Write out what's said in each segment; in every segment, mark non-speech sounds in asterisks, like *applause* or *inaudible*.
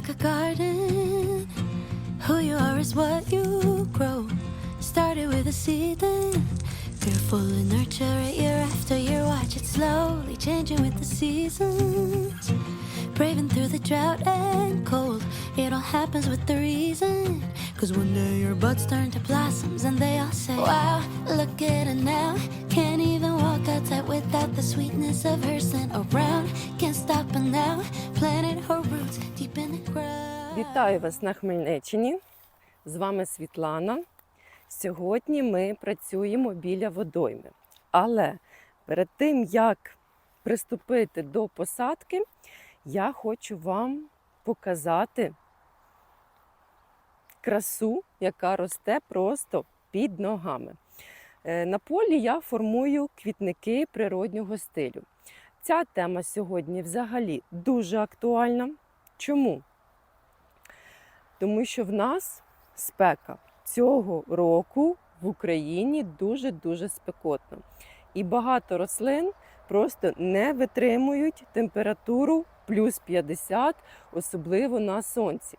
like a garden. Who you are is what you grow. Started with a seed, then to nurture it year after year. Watch it slowly changing with the seasons. Braving through the drought and cold. It all happens with the reason. Cause one day your buds turn to blossoms and they all say, Wow, look at her now. Can't even walk outside without the sweetness of her scent around. Can't Вітаю вас на Хмельниччині. З вами Світлана. Сьогодні ми працюємо біля водойми. Але перед тим, як приступити до посадки, я хочу вам показати красу, яка росте просто під ногами. Е, На полі я формую квітники природнього стилю. Ця тема сьогодні взагалі дуже актуальна. Чому? Тому що в нас спека цього року в Україні дуже-дуже спекотно. І багато рослин просто не витримують температуру плюс 50, особливо на сонці.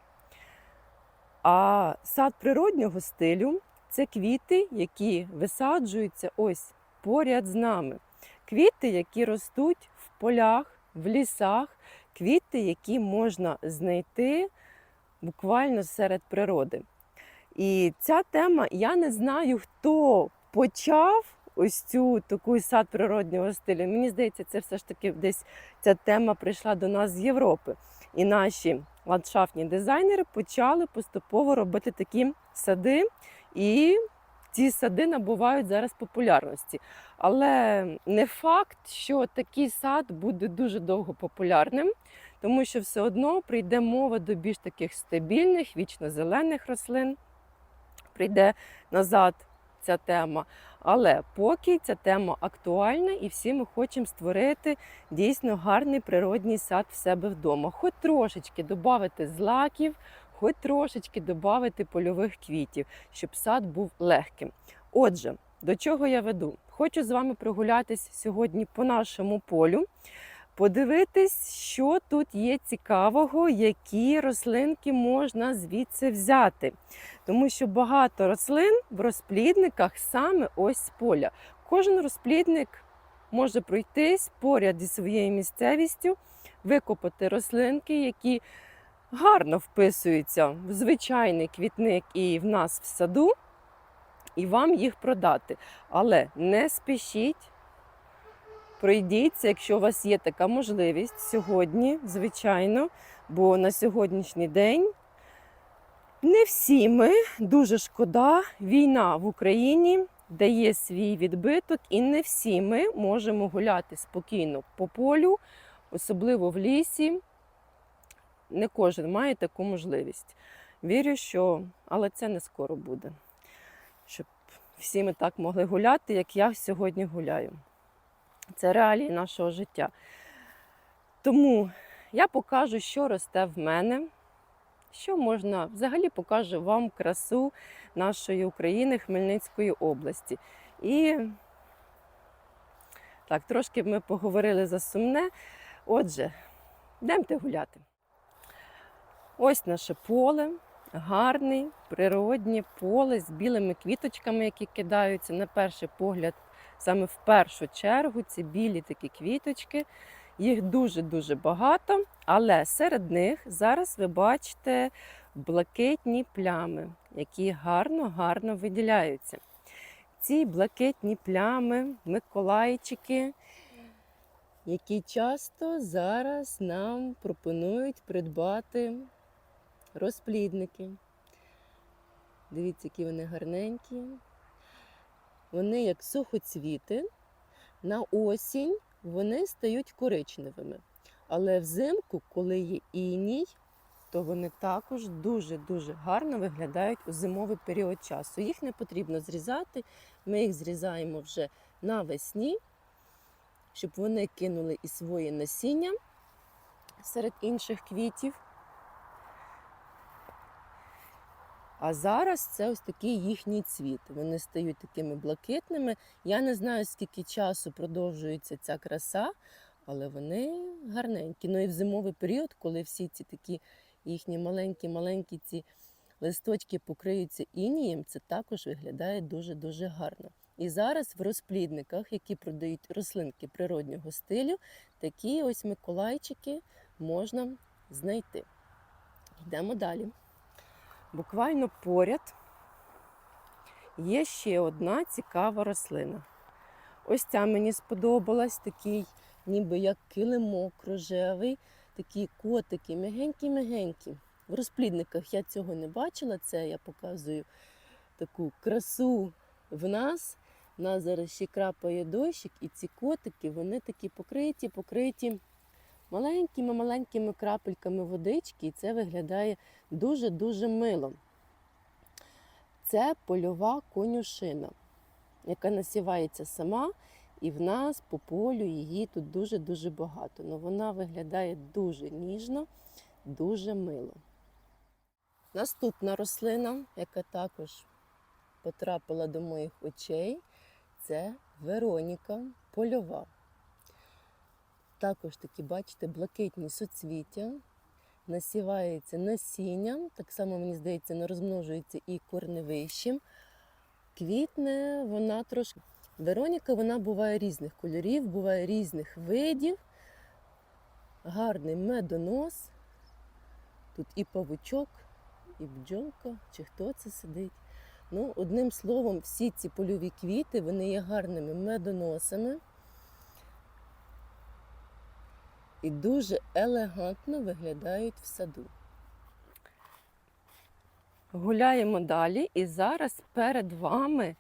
А сад природнього стилю це квіти, які висаджуються ось поряд з нами. Квіти, які ростуть полях, в лісах, квіти, які можна знайти буквально серед природи. І ця тема, я не знаю, хто почав ось цю таку сад природнього стилю. Мені здається, це все ж таки десь ця тема прийшла до нас з Європи. І наші ландшафтні дизайнери почали поступово робити такі сади. І ці сади набувають зараз популярності. Але не факт, що такий сад буде дуже довго популярним тому що все одно прийде мова до більш таких стабільних, вічно зелених рослин. Прийде назад ця тема. Але поки ця тема актуальна, і всі ми хочемо створити дійсно гарний природній сад в себе вдома. Хоч трошечки додати злаків, хоч трошечки додати польових квітів, щоб сад був легким. Отже, до чого я веду? Хочу з вами прогулятись сьогодні по нашому полю подивитись, що тут є цікавого, які рослинки можна звідси взяти. Тому що багато рослин в розплідниках саме ось з поля. Кожен розплідник може пройтись поряд зі своєю місцевістю, викопати рослинки, які гарно вписуються в звичайний квітник і в нас в саду, і вам їх продати. Але не спішіть. Пройдіться, якщо у вас є така можливість сьогодні, звичайно, бо на сьогоднішній день не всі ми дуже шкода. Війна в Україні дає свій відбиток, і не всі ми можемо гуляти спокійно по полю, особливо в лісі. Не кожен має таку можливість. Вірю, що але це не скоро буде. Щоб всі ми так могли гуляти, як я сьогодні гуляю. Це реалії нашого життя. Тому я покажу, що росте в мене, що можна взагалі покажу вам красу нашої України, Хмельницької області. І так, трошки ми поговорили за сумне. Отже, йдемте гуляти. Ось наше поле, гарне, природнє поле з білими квіточками, які кидаються на перший погляд саме в першу чергу ці білі такі квіточки. Їх дуже-дуже багато, але серед них зараз ви бачите блакитні плями, які гарно-гарно виділяються. Ці блакитні плями, миколайчики, які часто зараз нам пропонують придбати розплідники. Дивіться, які вони гарненькі. Вони як сухоцвіти, на осінь вони стають коричневими. Але взимку, коли є іній, то вони також дуже-дуже гарно виглядають у зимовий період часу. Їх не потрібно зрізати, ми їх зрізаємо вже навесні, щоб вони кинули і своє насіння серед інших квітів. А зараз це ось такий їхній цвіт. Вони стають такими блакитними. Я не знаю, скільки часу продовжується ця краса, але вони гарненькі. Ну і в зимовий період, коли всі ці такі їхні маленькі-маленькі ці листочки покриються інієм, це також виглядає дуже-дуже гарно. І зараз в розплідниках, які продають рослинки природнього стилю, такі ось миколайчики можна знайти. Йдемо далі. Буквально поряд є ще одна цікава рослина. Ось ця мені сподобалась, такий, ніби як килимок рожевий, такі котики, мягенькі-мягенькі. В розплідниках я цього не бачила, це я показую таку красу в нас. У нас зараз ще крапає дощик, і ці котики, вони такі покриті, покриті маленькими-маленькими крапельками водички, і це виглядає дуже-дуже мило. Це польова конюшина, яка насівається сама, і в нас по полю її тут дуже-дуже багато. Но вона виглядає дуже ніжно, дуже мило. Наступна рослина, яка також потрапила до моїх очей, це Вероніка польова. Також такі, бачите, блакитні соцвіття, насівається насінням, так само, мені здається, не розмножується і корневищем. Квітне вона трошки. Вероніка вона буває різних кольорів, буває різних видів. Гарний медонос. Тут і павучок, і бджолка, чи хто це сидить. Ну, одним словом, всі ці польові квіти вони є гарними медоносами і дуже елегантно виглядають в саду. Гуляємо далі, і зараз перед вами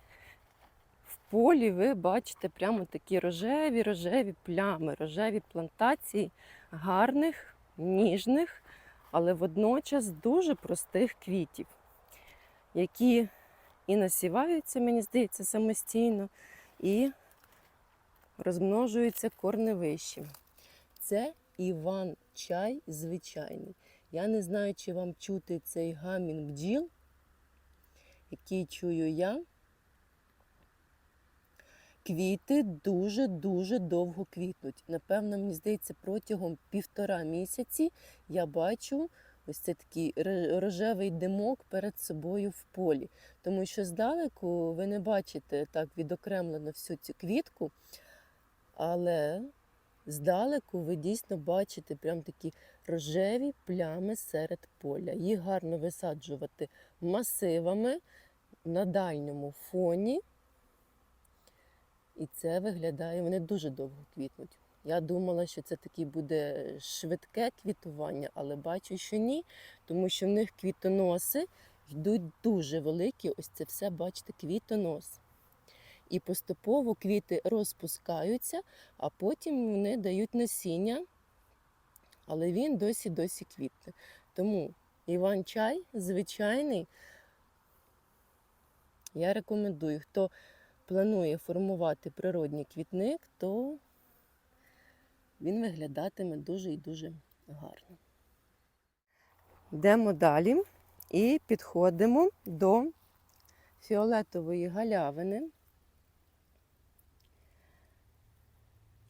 в полі ви бачите прямо такі рожеві, рожеві плями, рожеві плантації гарних, ніжних, але водночас дуже простих квітів, які і насіваються, мені здається, самостійно, і розмножуються корневищем. Це Іван чай звичайний. Я не знаю, чи вам чути цей гамін бджіл, який чую я. Квіти дуже-дуже довго квітнуть. Напевно, мені здається, протягом півтора місяці я бачу ось це такий рожевий димок перед собою в полі. Тому що здалеку ви не бачите так відокремлено всю цю квітку, але здалеку ви дійсно бачите прям такі рожеві плями серед поля. Їх гарно висаджувати масивами на дальньому фоні. І це виглядає, вони дуже довго квітнуть. Я думала, що це таке буде швидке квітування, але бачу, що ні, тому що в них квітоноси йдуть дуже великі. Ось це все, бачите, квітонос. І поступово квіти розпускаються, а потім вони дають насіння, але він досі-досі квітне. Тому Іван-чай звичайний. Я рекомендую, хто планує формувати природній квітник, то він виглядатиме дуже і дуже гарно. Йдемо далі і підходимо до фіолетової галявини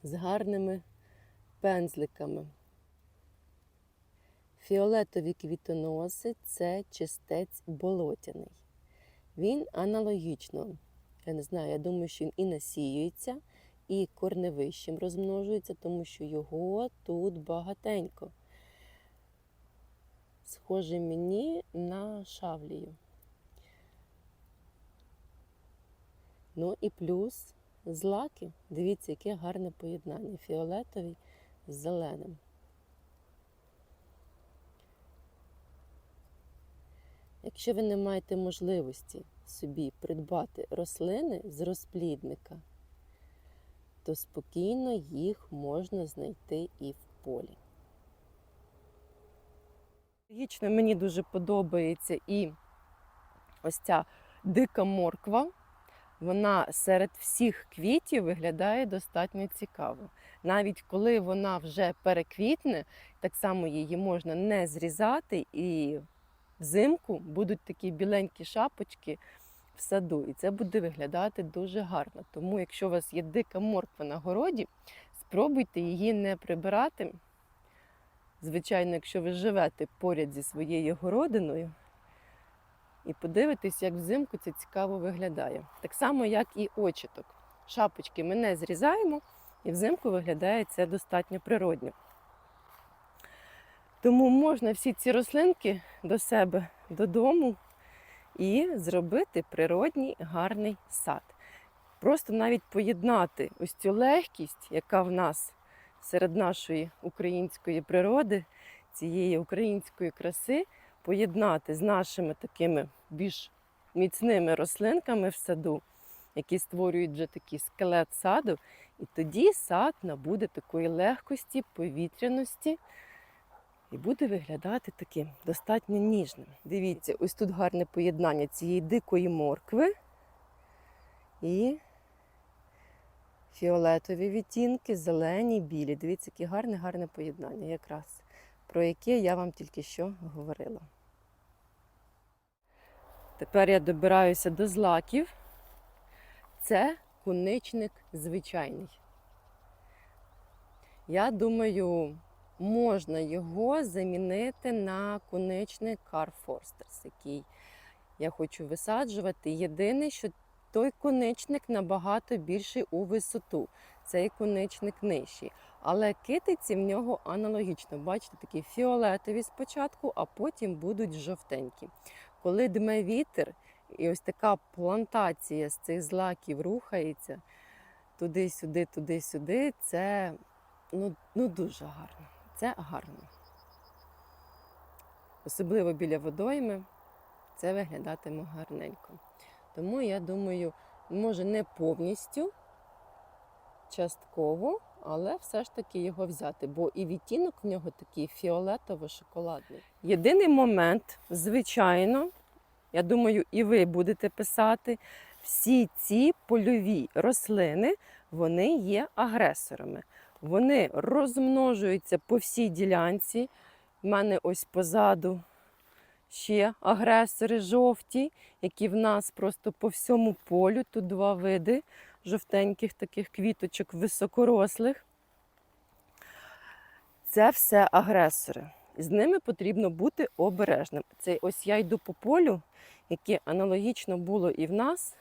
з гарними пензликами. Фіолетові квітоноси це чистець болотяний. Він аналогічно, я не знаю, я думаю, що він і насіюється, і корневищем розмножується, тому що його тут багатенько. Схоже мені на шавлію. Ну і плюс злаки. Дивіться, яке гарне поєднання. Фіолетовий з зеленим. Якщо ви не маєте можливості собі придбати рослини з розплідника, то спокійно їх можна знайти і в полі. Логічно, мені дуже подобається і ось ця дика морква. Вона серед всіх квітів виглядає достатньо цікаво. Навіть коли вона вже переквітне, так само її можна не зрізати, і взимку будуть такі біленькі шапочки в саду, і це буде виглядати дуже гарно. Тому, якщо у вас є дика морква на городі, спробуйте її не прибирати. Звичайно, якщо ви живете поряд зі своєю городиною і подивитесь, як взимку це цікаво виглядає. Так само, як і очіток. Шапочки ми не зрізаємо, і взимку виглядає це достатньо природньо. Тому можна всі ці рослинки до себе додому і зробити природній гарний сад. Просто навіть поєднати ось цю легкість, яка в нас серед нашої української природи, цієї української краси, поєднати з нашими такими більш міцними рослинками в саду, які створюють вже такий скелет саду, і тоді сад набуде такої легкості, повітряності і буде виглядати таким достатньо ніжним. Дивіться, ось тут гарне поєднання цієї дикої моркви і фіолетові відтінки, зелені, білі. Дивіться, яке гарне, гарне поєднання, якраз про яке я вам тільки що говорила. Тепер я добираюся до злаків. Це куничник звичайний. Я думаю, можна його замінити на куничник Carforsters, який я хочу висаджувати. Єдине, що той конечник набагато більший у висоту. Цей конечник нижчий. Але китиці в нього аналогічно. Бачите, такі фіолетові спочатку, а потім будуть жовтенькі. Коли дме вітер, і ось така плантація з цих злаків рухається туди-сюди, туди-сюди, це ну, ну дуже гарно. Це гарно. Особливо біля водойми це виглядатиме гарненько. Тому я думаю, може не повністю, частково, але все ж таки його взяти, бо і відтінок в нього такий фіолетово-шоколадний. Єдиний момент, звичайно, я думаю, і ви будете писати, всі ці польові рослини, вони є агресорами. Вони розмножуються по всій ділянці. У мене ось позаду ще агресори жовті, які в нас просто по всьому полю. Тут два види жовтеньких таких квіточок високорослих. Це все агресори. З ними потрібно бути обережним. Це ось я йду по полю, яке аналогічно було і в нас,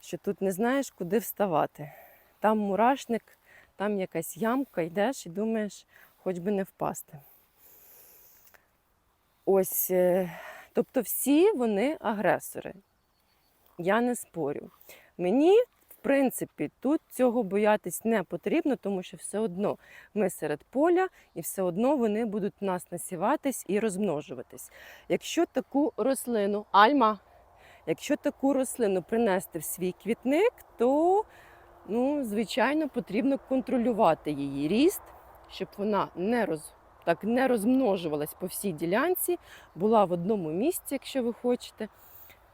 що тут не знаєш, куди вставати. Там мурашник, там якась ямка, йдеш і думаєш, хоч би не впасти. Ось, е, тобто всі вони агресори. Я не спорю. Мені, принципі, тут цього боятись не потрібно, тому що все одно ми серед поля і все одно вони будуть в нас насіватись і розмножуватись. Якщо таку рослину, альма, якщо таку рослину принести в свій квітник, то, ну, звичайно, потрібно контролювати її ріст, щоб вона не роз так не розмножувалась по всій ділянці, була в одному місці, якщо ви хочете.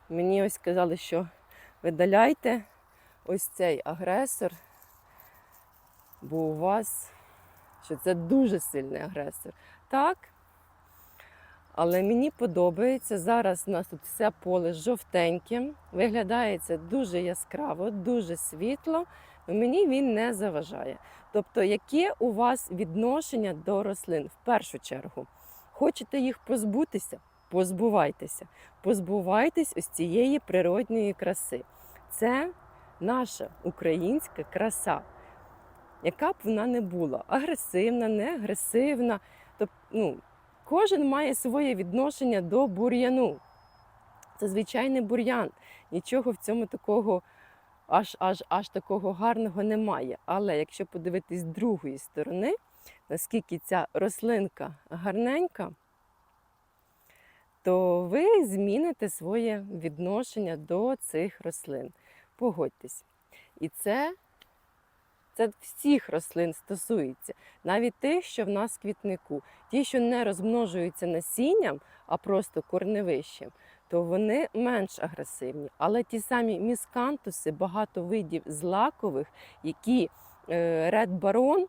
Мені ось сказали, що видаляйте ось цей агресор, бо у вас що це дуже сильний агресор. Так. Але мені подобається. Зараз у нас тут все поле жовтеньке, виглядає це дуже яскраво, дуже світло. але Мені він не заважає. Тобто, яке у вас відношення до рослин в першу чергу? Хочете їх позбутися? Позбувайтеся. Позбувайтесь ось цієї природньої краси. Це наша українська краса, яка б вона не була агресивна, не агресивна. Тобто, ну, кожен має своє відношення до бур'яну. Це звичайний бур'ян. Нічого в цьому такого аж аж аж такого гарного немає. Але якщо подивитись з другої сторони, наскільки ця рослинка гарненька, то ви зміните своє відношення до цих рослин. Погодьтесь. І це, це всіх рослин стосується, навіть тих, що в нас в квітнику. Ті, що не розмножуються насінням, а просто корневищем, то вони менш агресивні. Але ті самі міскантуси, багато видів злакових, які е, Red Baron,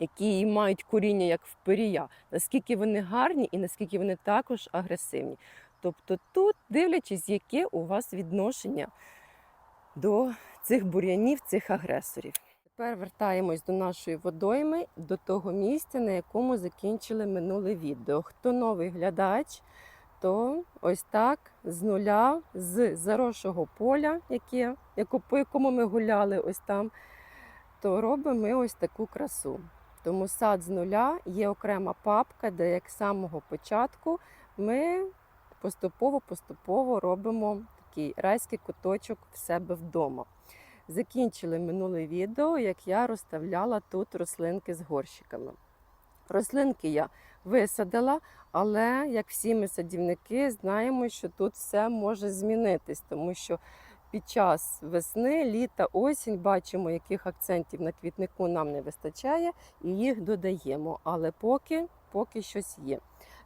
які мають коріння як в пирія, наскільки вони гарні і наскільки вони також агресивні. Тобто тут, дивлячись, яке у вас відношення до цих бур'янів, цих агресорів. Тепер вертаємось до нашої водойми, до того місця, на якому закінчили минуле відео. Хто новий глядач, то ось так з нуля, з заросшого поля, яке, по якому ми гуляли ось там, то робимо ми ось таку красу. Тому сад з нуля є окрема папка, де як з самого початку ми поступово-поступово робимо такий райський куточок в себе вдома. Закінчили минуле відео, як я розставляла тут рослинки з горщиками. Рослинки я висадила, але як всі ми садівники знаємо, що тут все може змінитись, тому що під час весни, літа, осінь бачимо, яких акцентів на квітнику нам не вистачає, і їх додаємо. Але поки, поки щось є.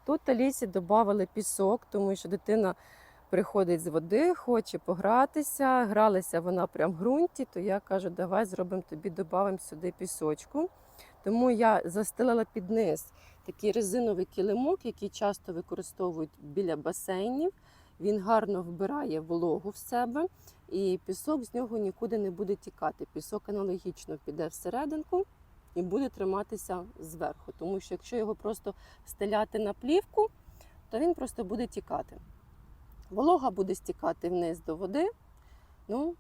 Тут Алісі додали пісок, тому що дитина приходить з води, хоче погратися. Гралася вона прямо в ґрунті, то я кажу, давай зробимо тобі, додамо сюди пісочку. Тому я застелила під низ такий резиновий килимок, який часто використовують біля басейнів. Він гарно вбирає вологу в себе, і пісок з нього нікуди не буде тікати. Пісок аналогічно піде всерединку і буде триматися зверху. Тому що якщо його просто стеляти на плівку, то він просто буде тікати. Волога буде стікати вниз до води. Ну,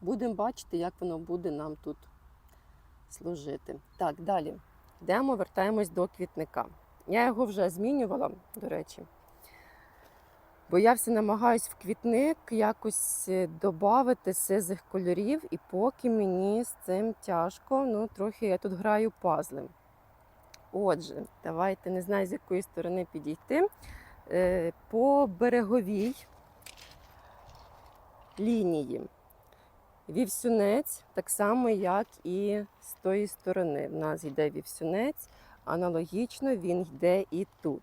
будемо бачити, як воно буде нам тут служити. Так, далі. Йдемо, вертаємось до квітника. Я його вже змінювала, до речі. Бо я все намагаюсь в квітник якось додати сизих кольорів, і поки мені з цим тяжко, ну трохи я тут граю пазлем. Отже, давайте не знаю, з якої сторони підійти. Е, По береговій лінії вівсюнець, так само, як і з тої сторони. В нас йде вівсюнець, аналогічно він йде і тут.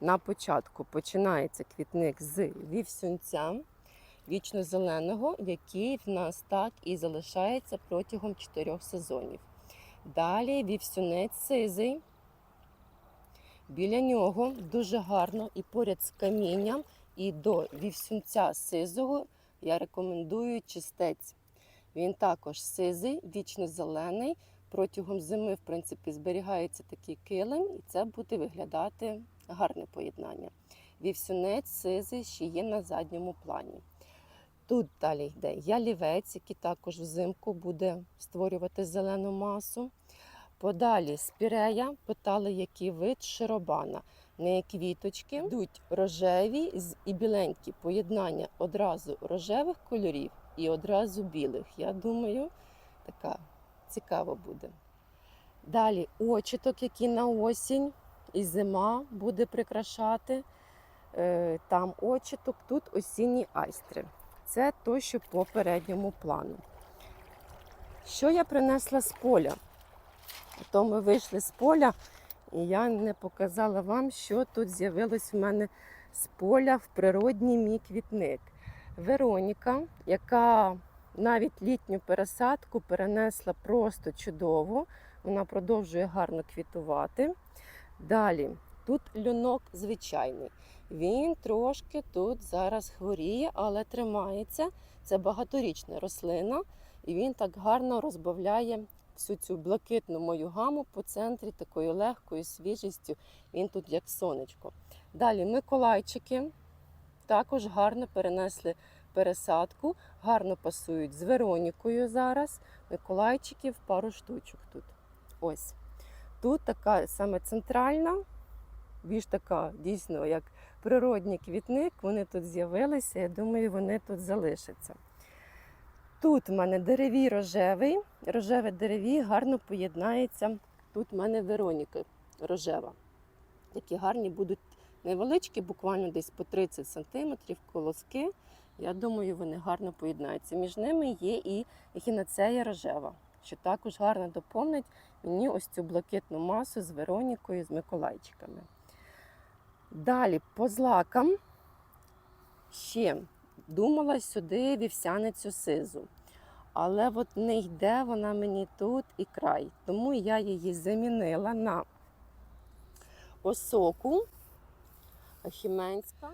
На початку починається квітник з вівсюнця вічно-зеленого, який в нас так і залишається протягом чотирьох сезонів. Далі вівсюнець сизий. Біля нього дуже гарно і поряд з камінням, і до вівсюнця сизого я рекомендую чистець. Він також сизий, вічно зелений. Протягом зими, в принципі, зберігається такий килим, і це буде виглядати гарне поєднання. Вівсюнець сизий ще є на задньому плані. Тут далі йде ялівець, який також взимку буде створювати зелену масу. Подалі спірея, питали, який вид широбана. Неї квіточки йдуть рожеві і біленькі поєднання одразу рожевих кольорів і одразу білих. Я думаю, така цікава буде. Далі очіток, який на осінь і зима буде прикрашати. Е, Там очіток, тут осінні айстри. Це то, що по передньому плану. Що я принесла з поля? То ми вийшли з поля, і я не показала вам, що тут з'явилось в мене з поля в природній мій квітник. Вероніка, яка навіть літню пересадку перенесла просто чудово. Вона продовжує гарно квітувати. Далі, тут льонок звичайний. Він трошки тут зараз хворіє, але тримається. Це багаторічна рослина, і він так гарно розбавляє всю цю блакитну мою гаму по центрі такою легкою свіжістю. Він тут як сонечко. Далі Миколайчики також гарно перенесли пересадку, гарно пасують з Веронікою зараз. Миколайчиків пару штучок тут. Ось. Тут така саме центральна, більш така дійсно як природній квітник. Вони тут з'явилися. Я думаю, вони тут залишаться. Тут в мене деревій рожевий. Рожеве дереві гарно поєднається. Тут в мене Вероніка рожева. Які гарні будуть невеличкі, буквально десь по 30 см колоски. Я думаю, вони гарно поєднаються. Між ними є і ехінацея рожева, що також гарно доповнить мені ось цю блакитну масу з Веронікою, з Миколайчиками. Далі по злакам ще думала сюди вівсяницю сизу. Але от не йде вона мені тут і край. Тому я її замінила на осоку ахіменська.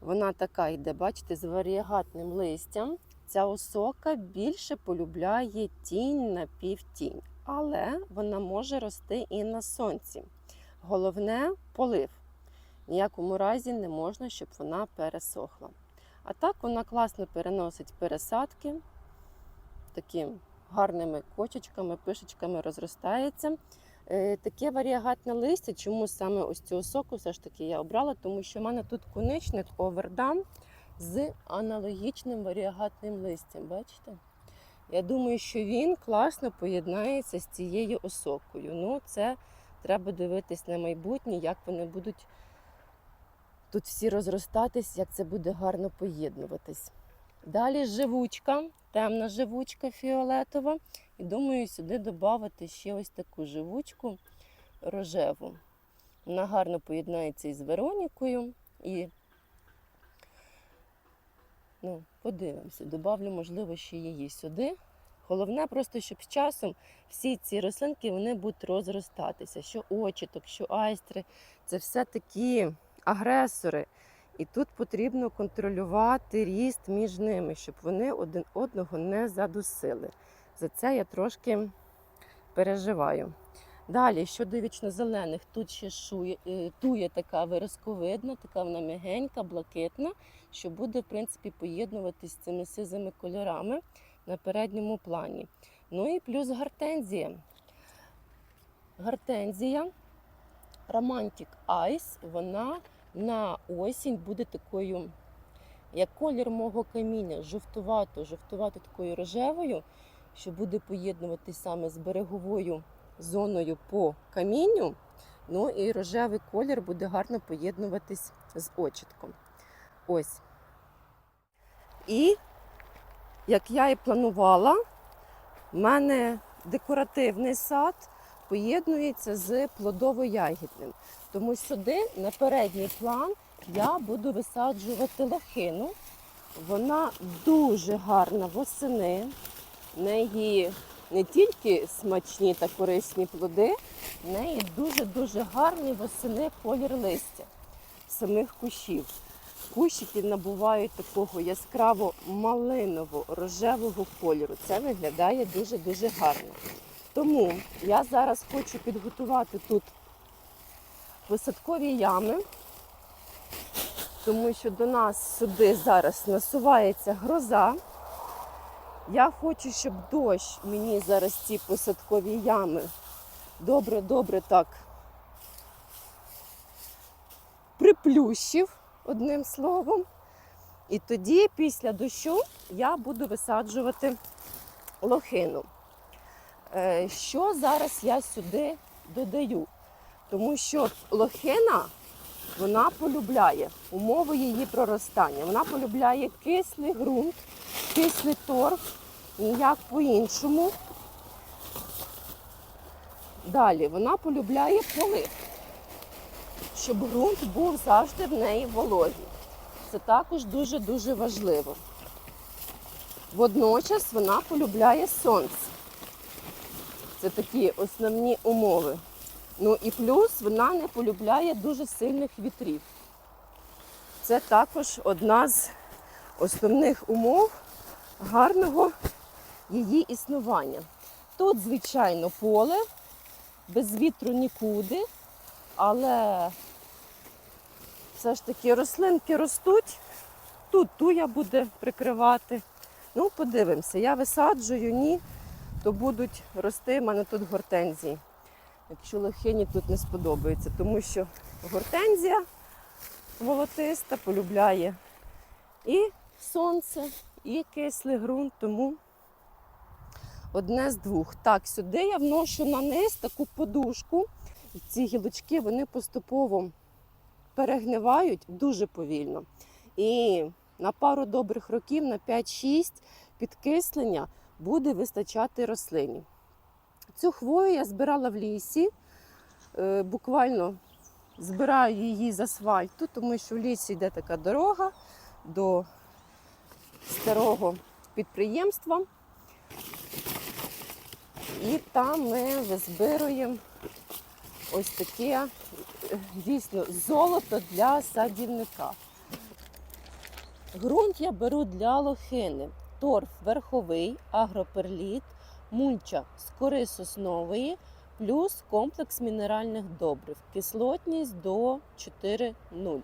Вона така йде, бачите, з варіагатним листям. ця осока більше полюбляє тінь на півтінь, але вона може рости і на сонці. Головне полив. Ніякому разі не можна, щоб вона пересохла. А так вона класно переносить пересадки, такими гарними кочечками, пишечками розростається. Е, Таке варіагатне листя, чому саме ось цю соку все ж таки я обрала, тому що в мене тут конечник овердам з аналогічним варіагатним листям. Бачите? Я думаю, що він класно поєднається з цією осокою. Ну, це треба дивитись на майбутнє, як вони будуть тут всі розростатись, як це буде гарно поєднуватись. Далі живучка, темна живучка фіолетова. І думаю, сюди додати ще ось таку живучку рожеву. Вона гарно поєднається із Веронікою. І ну, подивимося, добавлю, можливо, ще її сюди. Головне просто, щоб з часом всі ці рослинки вони будуть розростатися. Що очіток, що айстри це все такі агресори. І тут потрібно контролювати ріст між ними, щоб вони один одного не задусили. За це я трошки переживаю. Далі, щодо вічнозелених, тут ще шує, е, тує така виразковидна, така вона м'ягенька, блакитна, що буде, в принципі, поєднуватись з цими сизими кольорами на передньому плані. Ну і плюс гортензія. Гортензія Romantic Ice, вона на осінь буде такою, як колір мого каміння, жовтувато, жовтувато такою рожевою, що буде поєднуватись саме з береговою зоною по камінню. Ну і рожевий колір буде гарно поєднуватись з очітком. Ось. І, як я і планувала, в мене декоративний сад поєднується з плодово-ягідним. Тому сюди, на передній план, я буду висаджувати лохину. Вона дуже гарна восени. В неї не тільки смачні та корисні плоди, в неї дуже-дуже гарний восени колір листя самих кущів. Кущики набувають такого яскраво малиново рожевого кольору. Це виглядає дуже-дуже гарно. Тому я зараз хочу підготувати тут посадкові ями, тому що до нас сюди зараз насувається гроза. Я хочу, щоб дощ мені зараз ці посадкові ями добре-добре так приплющив одним словом. І тоді, після дощу, я буду висаджувати лохину. Е, Що зараз я сюди додаю? Тому що лохина вона полюбляє умови її проростання. Вона полюбляє кислий ґрунт, кислий торф, ніяк по-іншому. Далі вона полюбляє полив, щоб ґрунт був завжди в неї вологий. Це також дуже-дуже важливо. Водночас вона полюбляє сонце. Це такі основні умови. Ну і плюс вона не полюбляє дуже сильних вітрів. Це також одна з основних умов гарного її існування. Тут, звичайно, поле, без вітру нікуди, але все ж таки рослинки ростуть. Тут туя буде прикривати. Ну, подивимося, я висаджую, ні, то будуть рости в мене тут гортензії. Якщо лохині тут не сподобається, тому що гортензія волотиста полюбляє і сонце, і кислий ґрунт, тому одне з двох. Так, сюди я вношу на низ таку подушку. І ці гілочки вони поступово перегнивають дуже повільно. І на пару добрих років, на 5-6 підкислення буде вистачати рослині. Цю хвою я збирала в лісі, е, буквально збираю її з асфальту, тому що в лісі йде така дорога до старого підприємства. І там ми визбируємо ось таке е, дійсно золото для садівника. Грунт я беру для лохини. торф верховий, агроперліт, мульча з кори соснової, плюс комплекс мінеральних добрив, кислотність до 4,0.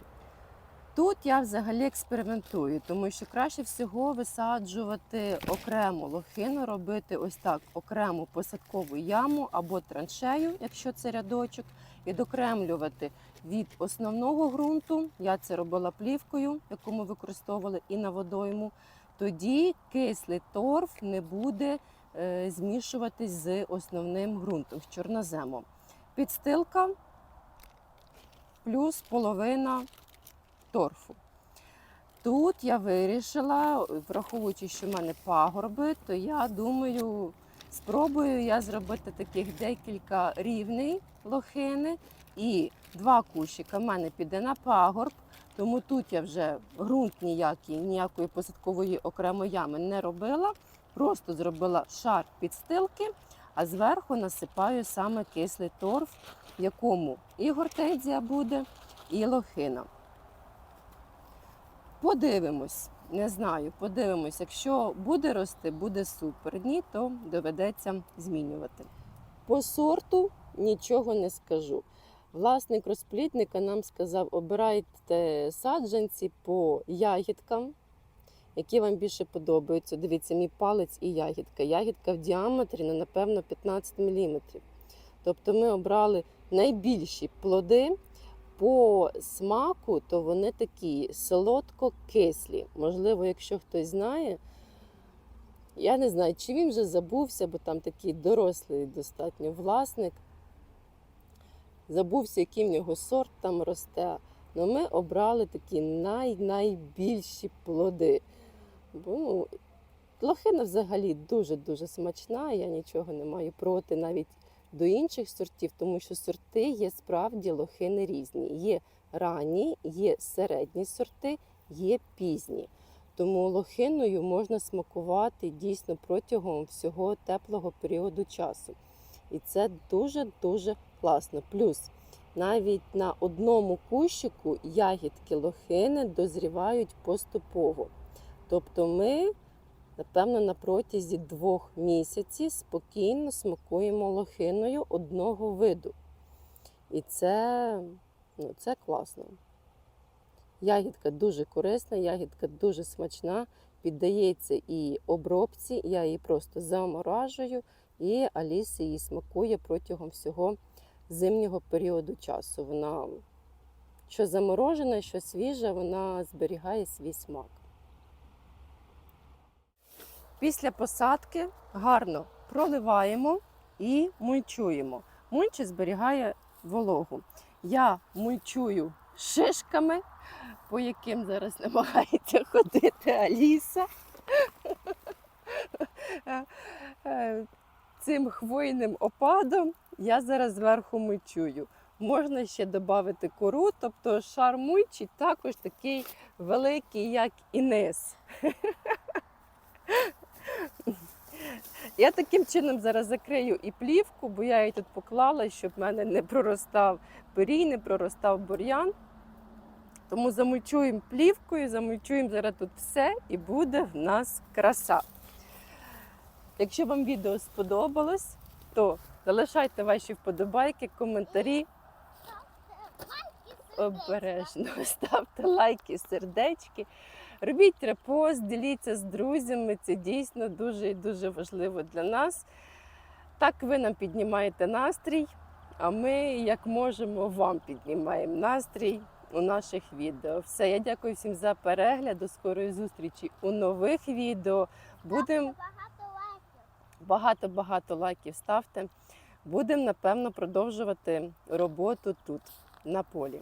Тут я взагалі експериментую, тому що краще всього висаджувати окремо лохину, робити ось так окрему посадкову яму або траншею, якщо це рядочок, відокремлювати від основного ґрунту. Я це робила плівкою, яку ми використовували і на водойму. Тоді кислий торф не буде змішуватись з основним ґрунтом, з чорноземом. Підстилка плюс половина торфу. Тут я вирішила, враховуючи, що в мене пагорби, то я думаю, спробую я зробити таких декілька рівней лохини. І два кущика в мене піде на пагорб, тому тут я вже ґрунт ніякий, ніякої посадкової окремої ями не робила. Просто зробила шар підстилки, а зверху насипаю саме кислий торф, в якому і гортензія буде, і лохина. Подивимось, не знаю, подивимось. Якщо буде рости, буде супер. Ні, то доведеться змінювати. По сорту нічого не скажу. Власник розплідника нам сказав: обирайте саджанці по ягідкам, які вам більше подобаються. Дивіться, мій палець і ягідка. Ягідка в діаметрі на напевно 15 мм. Тобто ми обрали найбільші плоди. По смаку, то вони такі солодко-кислі. Можливо, якщо хтось знає, я не знаю, чи він вже забувся, бо там такий дорослий достатньо власник. Забувся, який в нього сорт там росте. Але ми обрали такі най-найбільші плоди. Ну, лохина взагалі дуже-дуже смачна, я нічого не маю проти навіть до інших сортів, тому що сорти є справді лохини різні. Є ранні, є середні сорти, є пізні. Тому лохиною можна смакувати дійсно протягом всього теплого періоду часу. І це дуже-дуже класно. Плюс навіть на одному кущику ягідки лохини дозрівають поступово. Тобто ми Напевно, на протязі двох місяців спокійно смакуємо лохиною одного виду. І це, ну, це класно. Ягідка дуже корисна, ягідка дуже смачна, піддається і обробці. Я її просто заморажую, і Аліса її смакує протягом всього зимнього періоду часу. Вона, що заморожена, що свіжа, вона зберігає свій смак. Після посадки гарно проливаємо і мульчуємо. Мульча зберігає вологу. Я мульчую шишками, по яким зараз намагається *laughs* ходити Аліса. Цим хвойним опадом я зараз зверху мульчую. Можна ще додати кору, тобто шар мульчі також такий великий, як і низ. *laughs* *laughs* Я таким чином зараз закрию і плівку, бо я її тут поклала, щоб в мене не проростав пирій, не проростав бур'ян. Тому замульчуємо плівкою, замульчуємо зараз тут все і буде в нас краса. Якщо вам відео сподобалось, то залишайте ваші вподобайки, коментарі. Обережно ставте лайки, сердечки. Робіть репост, діліться з друзями. Це дійсно дуже і дуже важливо для нас. Так ви нам піднімаєте настрій, а ми, як можемо, вам піднімаємо настрій у наших відео. Все, я дякую всім за перегляд. До скорої зустрічі у нових відео. Будемо багато-багато лайків ставте. Будемо, напевно, продовжувати роботу тут, на полі.